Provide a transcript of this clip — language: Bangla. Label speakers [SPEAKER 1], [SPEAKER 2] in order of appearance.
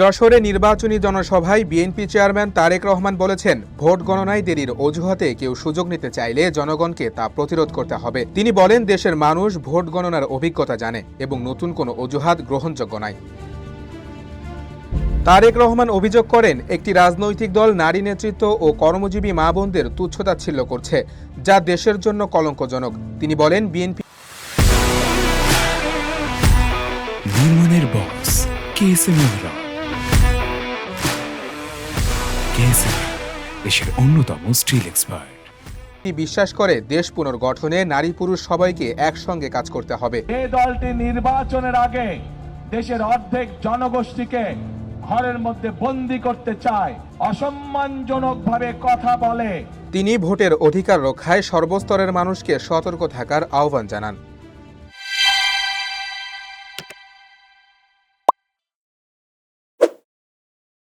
[SPEAKER 1] যশোরে নির্বাচনী জনসভায় বিএনপি চেয়ারম্যান তারেক রহমান বলেছেন, ভোট গণনায় দেরির অজুহাতে কেউ সুযোগ নিতে চাইলে জনগণকে তা প্রতিরোধ করতে হবে। তিনি বলেন, দেশের মানুষ ভোট গণনার অভিজ্ঞতা জানে এবং নতুন কোনো অজুহাত গ্রহণযোগ্য নয়। তারেক রহমান অভিযোগ করেন, একটি রাজনৈতিক দল নারী নেতৃত্ব ও কর্মজীবী মা বোনদের তুচ্ছতাচ্ছিল্য করছে, যা দেশের জন্য কলঙ্কজনক। তিনি বলেন, বিএনপি
[SPEAKER 2] নির্মাণের ইমরান দেশের অন্যতম স্টিল এক্সপার্ট।
[SPEAKER 1] বিশ্বাস করে দেশ পুনর্গঠনে নারী পুরুষ সবাইকে একসঙ্গে কাজ করতে হবে?
[SPEAKER 3] এই দলটি নির্বাচনের আগে দেশের অর্ধেক জনগোষ্ঠীকে ঘরের মধ্যে বন্দি করতে চায় অসম্মানজনক ভাবে কথা বলে।
[SPEAKER 1] তিনি ভোটের অধিকার রক্ষায় সর্বস্তরের মানুষকে সতর্ক থাকার আহ্বান জানান।